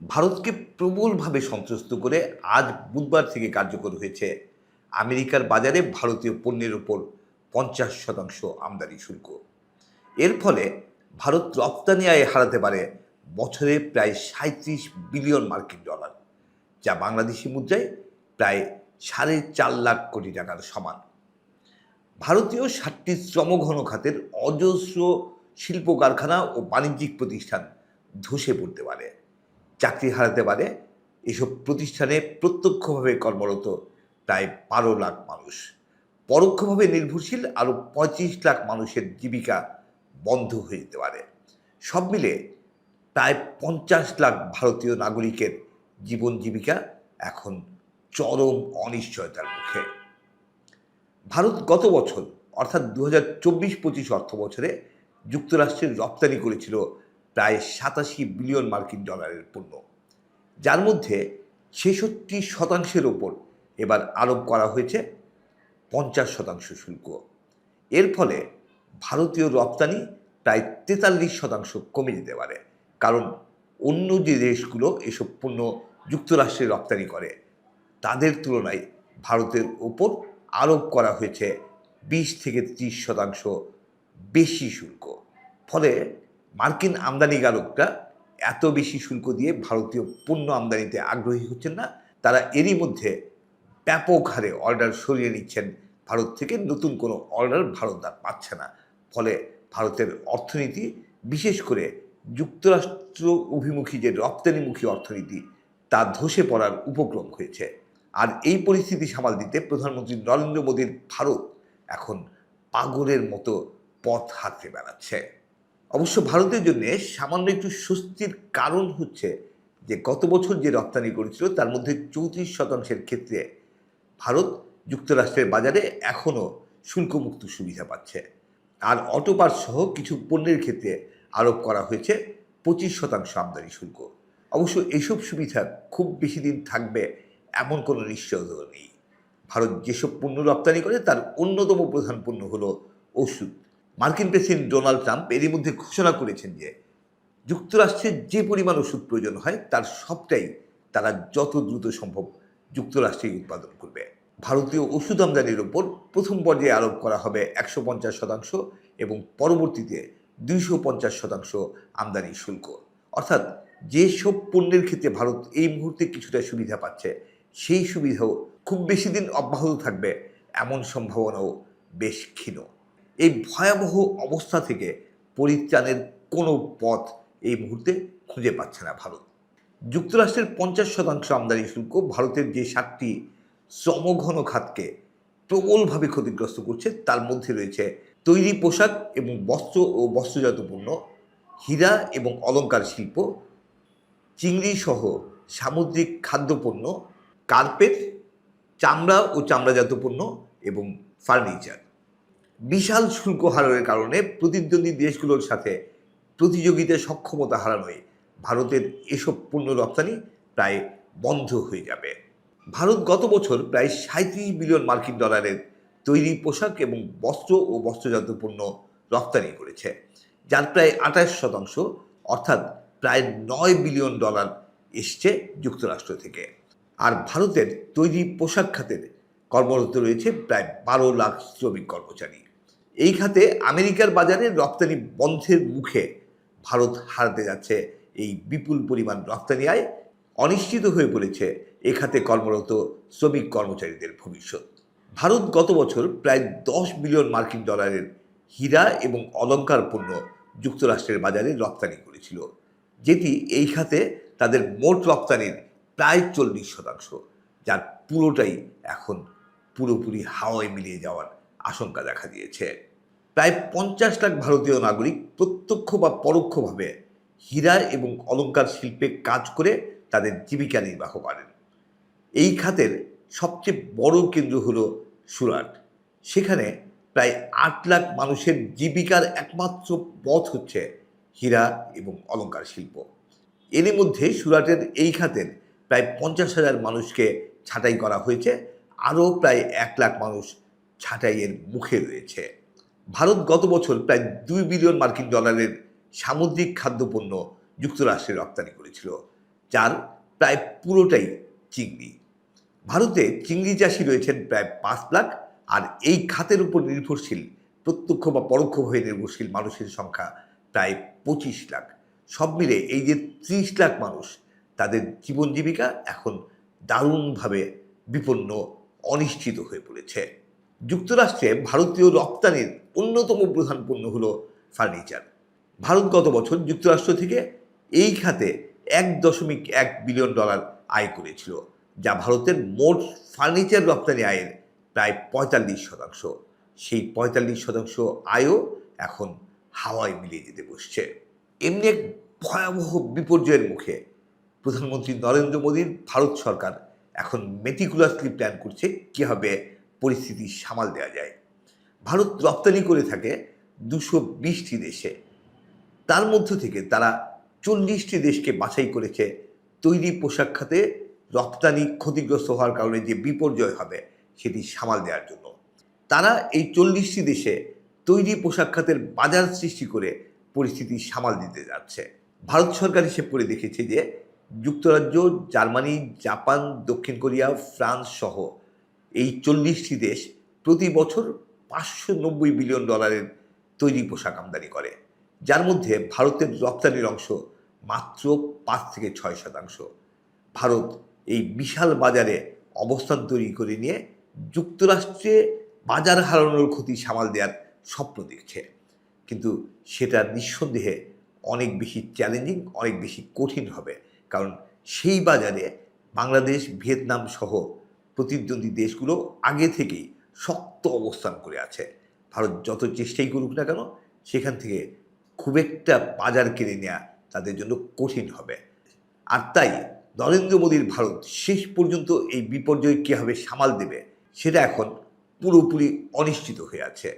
ভারতকে প্রবলভাবে সন্ত্রস্ত করে আজ বুধবার থেকে কার্যকর হয়েছে। আমেরিকার বাজারে ভারতীয় পণ্যের ওপর পঞ্চাশ শতাংশ আমদানি শুল্ক। এর ফলে ভারত রপ্তানি আয়ে হারাতে পারে বছরে প্রায় সাঁত্রিশ বিলিয়ন মার্কিন ডলার, যা বাংলাদেশি মুদ্রায় প্রায় সাড়ে চার লাখ কোটি টাকার সমান। ভারতীয় ষাটটি শ্রমঘন খাতের অজস্র শিল্প কারখানা ও বাণিজ্যিক প্রতিষ্ঠান ধসে পড়তে পারে। চাকরি হারাতে পারে। এসব প্রতিষ্ঠানে প্রত্যক্ষভাবে কর্মরত প্রায় বারো লাখ মানুষ। পরোক্ষভাবে নির্ভরশীল আরও পঁয়ত্রিশ লাখ মানুষের জীবিকা বন্ধ হয়ে যেতে পারে। সব মিলে প্রায় পঞ্চাশ লাখ ভারতীয় নাগরিকের জীবন জীবিকা এখন চরম অনিশ্চয়তার মুখে। ভারত গত বছর, অর্থাৎ দু হাজার চব্বিশ পঁচিশ অর্থ বছরে যুক্তরাষ্ট্রের রপ্তানি করেছিল প্রায় সাতাশি বিলিয়ন মার্কিন ডলারের পণ্য। যার মধ্যে ছেষট্টি শতাংশের ওপর এবার আরোপ করা হয়েছে পঞ্চাশ শতাংশ শুল্ক। এর ফলে ভারতীয় রপ্তানি প্রায় তেতাল্লিশ শতাংশ কমে যেতে পারে, কারণ অন্য যে দেশগুলো এসব পণ্য যুক্তরাষ্ট্রে রপ্তানি করে, তাদের তুলনায় ভারতের ওপর আরোপ করা হয়েছে বিশ থেকে ত্রিশ শতাংশ বেশি শুল্ক। ফলে মার্কিন আমদানিকারকরা এত বেশি শুল্ক দিয়ে ভারতীয় পণ্য আমদানিতে আগ্রহী হচ্ছেন না, তারা এরই মধ্যে ব্যাপক হারে অর্ডার সরিয়ে নিচ্ছেন। ভারত থেকে নতুন কোনো অর্ডার ভারত আর পাচ্ছে না। ফলে ভারতের অর্থনীতি, বিশেষ করে যুক্তরাষ্ট্র অভিমুখী যে রপ্তানিমুখী অর্থনীতি, তা ধসে পড়ার উপক্রম হয়েছে। আর এই পরিস্থিতি সামাল দিতে প্রধানমন্ত্রী নরেন্দ্র মোদীর ভারত এখন পাগলের মতো পথ হাতে বেড়াচ্ছে অবশ্য ভারতের জন্য সামান্য একটু স্বস্তির কারণ হচ্ছে যে, গত বছর যে রপ্তানি করেছিল, তার মধ্যে চৌত্রিশ শতাংশের ক্ষেত্রে ভারত যুক্তরাষ্ট্রের বাজারে এখনও শুল্কমুক্ত সুবিধা পাচ্ছে। আর অটোপার সহ কিছু পণ্যের ক্ষেত্রে আরোপ করা হয়েছে, পঁচিশ শতাংশ আমদানি শুল্ক। অবশ্য এইসব সুবিধা খুব বেশি দিন থাকবে এমন কোনো নিশ্চয়তা নেই। ভারত যেসব পণ্য রপ্তানি করে, তার অন্যতম প্রধান পণ্য হলো ওষুধ। মার্কিন প্রেসিডেন্ট ডোনাল্ড ট্রাম্প এরই মধ্যে ঘোষণা করেছেন যে যুক্তরাষ্ট্রের যে পরিমাণ ওষুধ প্রয়োজন হয়, তার সবটাই তারা যত দ্রুত সম্ভব যুক্তরাষ্ট্রেই উৎপাদন করবে। ভারতীয় ওষুধ আমদানির ওপর প্রথম পর্যায়ে আরোপ করা হবে একশো পঞ্চাশ শতাংশ এবং পরবর্তীতে দুইশো পঞ্চাশ শতাংশ আমদানি শুল্ক। অর্থাৎ যেসব পণ্যের ক্ষেত্রে ভারত এই মুহূর্তে কিছুটা সুবিধা পাচ্ছে, সেই সুবিধাও খুব বেশি দিন অব্যাহত থাকবে এমন সম্ভাবনাও বেশ ক্ষীণ। এই ভয়াবহ অবস্থা থেকে পরিত্রাণের কোনো পথ এই মুহূর্তে খুঁজে পাচ্ছে না ভারত। যুক্তরাষ্ট্রের পঞ্চাশ শতাংশ আমদানি শুল্ক ভারতের যে সাতটি শ্রমঘন খাতকে প্রবলভাবে ক্ষতিগ্রস্ত করছে, তার মধ্যে রয়েছে তৈরি পোশাক এবং বস্ত্র ও বস্ত্রজাত পণ্য হীরা এবং অলংকার শিল্প, চিংড়ি সহ সামুদ্রিক খাদ্যপণ্য, কার্পেট, চামড়া ও চামড়াজাত পণ্য এবং ফার্নিচার। বিশাল শুল্ক হারের কারণে প্রতিদ্বন্দ্বী দেশগুলোর সাথে প্রতিযোগিতায় সক্ষমতা হারানোয় ভারতের এসব পণ্য রপ্তানি প্রায় বন্ধ হয়ে যাবে। ভারত গত বছর প্রায় সাঁত্রিশ বিলিয়ন মার্কিন ডলারের তৈরি পোশাক এবং বস্ত্র ও বস্ত্রজাত পণ্য রপ্তানি করেছে, যার প্রায় আঠাশ শতাংশ, অর্থাৎ প্রায় নয় বিলিয়ন ডলার এসছে যুক্তরাষ্ট্র থেকে। আর ভারতের তৈরি পোশাক খাতের কর্মরত রয়েছে প্রায় বারো লাখ শ্রমিক কর্মচারী। এই খাতে আমেরিকার বাজারে রপ্তানি বন্ধের মুখে ভারত হারাতে যাচ্ছে। এই বিপুল পরিমাণ রপ্তানি আয় অনিশ্চিত হয়ে পড়েছে এ খাতে কর্মরত শ্রমিক কর্মচারীদের ভবিষ্যৎ। ভারত গত বছর প্রায় দশ বিলিয়ন মার্কিন ডলারের হীরা এবং অলংকার পণ্য যুক্তরাষ্ট্রের বাজারে রপ্তানি করেছিল, যেটি এই খাতে তাদের মোট রপ্তানির প্রায় চল্লিশ শতাংশ, যার পুরোটাই এখন পুরোপুরি হাওয়ায় মিলিয়ে যাওয়ার আশঙ্কা দেখা দিয়েছে। প্রায় পঞ্চাশ লাখ ভারতীয় নাগরিক প্রত্যক্ষ বা পরোক্ষভাবে হীরা এবং অলঙ্কার শিল্পে কাজ করে তাদের জীবিকা নির্বাহ করেন। এই খাতের সবচেয়ে বড় কেন্দ্র হল সুরাট। সেখানে প্রায় আট লাখ মানুষের জীবিকার একমাত্র পথ হচ্ছে হীরা এবং অলঙ্কার শিল্প। এর মধ্যে সুরাটের এই খাতের প্রায় পঞ্চাশ হাজার মানুষকে ছাঁটাই করা হয়েছে। আরও প্রায় এক লাখ মানুষ ছাঁটাইয়ের মুখে রয়েছে। ভারত গত বছর প্রায় দুই বিলিয়ন মার্কিন ডলারের সামুদ্রিক খাদ্যপণ্য যুক্তরাষ্ট্রে রপ্তানি করেছিল, যার প্রায় পুরোটাই চিংড়ি। ভারতে চিংড়ি চাষি রয়েছেন প্রায় পাঁচ লাখ, আর এই খাতের উপর নির্ভরশীল, প্রত্যক্ষ বা পরোক্ষভাবে নির্ভরশীল মানুষের সংখ্যা প্রায় পঁচিশ লাখ। সব মিলে এই যে ত্রিশ লাখ মানুষ, তাদের জীবন জীবিকা এখন দারুণভাবে বিপন্ন, অনিশ্চিত হয়ে পড়েছে। যুক্তরাষ্ট্রে ভারতীয় রপ্তানির অন্যতম প্রধান পণ্য হল ফার্নিচার। ভারত গত বছর যুক্তরাষ্ট্র থেকে এই খাতে এক দশমিক এক বিলিয়ন ডলার আয় করেছিল, যা ভারতের মোট ফার্নিচার রপ্তানি আয়ের প্রায় পঁয়তাল্লিশ শতাংশ। সেই পঁয়তাল্লিশ শতাংশ আয়ও এখন হাওয়ায় মিলিয়ে যেতে বসছে। এমনি এক ভয়াবহ বিপর্যয়ের মুখে প্রধানমন্ত্রী নরেন্দ্র মোদীর ভারত সরকার এখন মেটিকুলাসলি প্ল্যান করছে কীভাবে পরিস্থিতি সামাল দেওয়া যায়। ভারত রপ্তানি করে থাকে দুশো বিশটি দেশে। তার মধ্য থেকে তারা চল্লিশটি দেশকে বাছাই করেছে তৈরি পোশাক খাতে। রপ্তানি ক্ষতিগ্রস্ত হওয়ার কারণে যে বিপর্যয় হবে, সেটি সামাল দেওয়ার জন্য। তারা এই চল্লিশটি দেশে তৈরি পোশাক খাতের বাজার সৃষ্টি করে পরিস্থিতি সামাল দিতে যাচ্ছে। ভারত সরকার হিসেব করে দেখেছে যে, যুক্তরাজ্য, জার্মানি, জাপান, দক্ষিণ কোরিয়া, ফ্রান্স সহ এই চল্লিশটি দেশ প্রতি বছর পাঁচশো নব্বই বিলিয়ন ডলারের তৈরি পোশাক আমদানি করে, যার মধ্যে ভারতের রপ্তানির অংশ মাত্র পাঁচ থেকে ছয় শতাংশ। ভারত এই বিশাল বাজারে অবস্থান তৈরি করে নিয়ে যুক্তরাষ্ট্রে বাজার হারানোর ক্ষতি সামাল দেওয়ার স্বপ্ন দেখছে। কিন্তু সেটা নিঃসন্দেহে অনেক বেশি চ্যালেঞ্জিং অনেক বেশি কঠিন হবে, কারণ সেই বাজারে বাংলাদেশ, ভিয়েতনাম সহ প্রতিদ্বন্দ্বী দেশগুলো আগে থেকেই শক্ত অবস্থান করে আছে। ভারত যত চেষ্টাই করুক না কেন, সেখান থেকে খুব একটা বাজার কিনে নেওয়া তাদের জন্য কঠিন হবে। আর তাই নরেন্দ্র মোদীর ভারত শেষ পর্যন্ত এই বিপর্যয় কীভাবে সামাল দেবে, সেটা এখন পুরোপুরি অনিশ্চিত হয়ে আছে।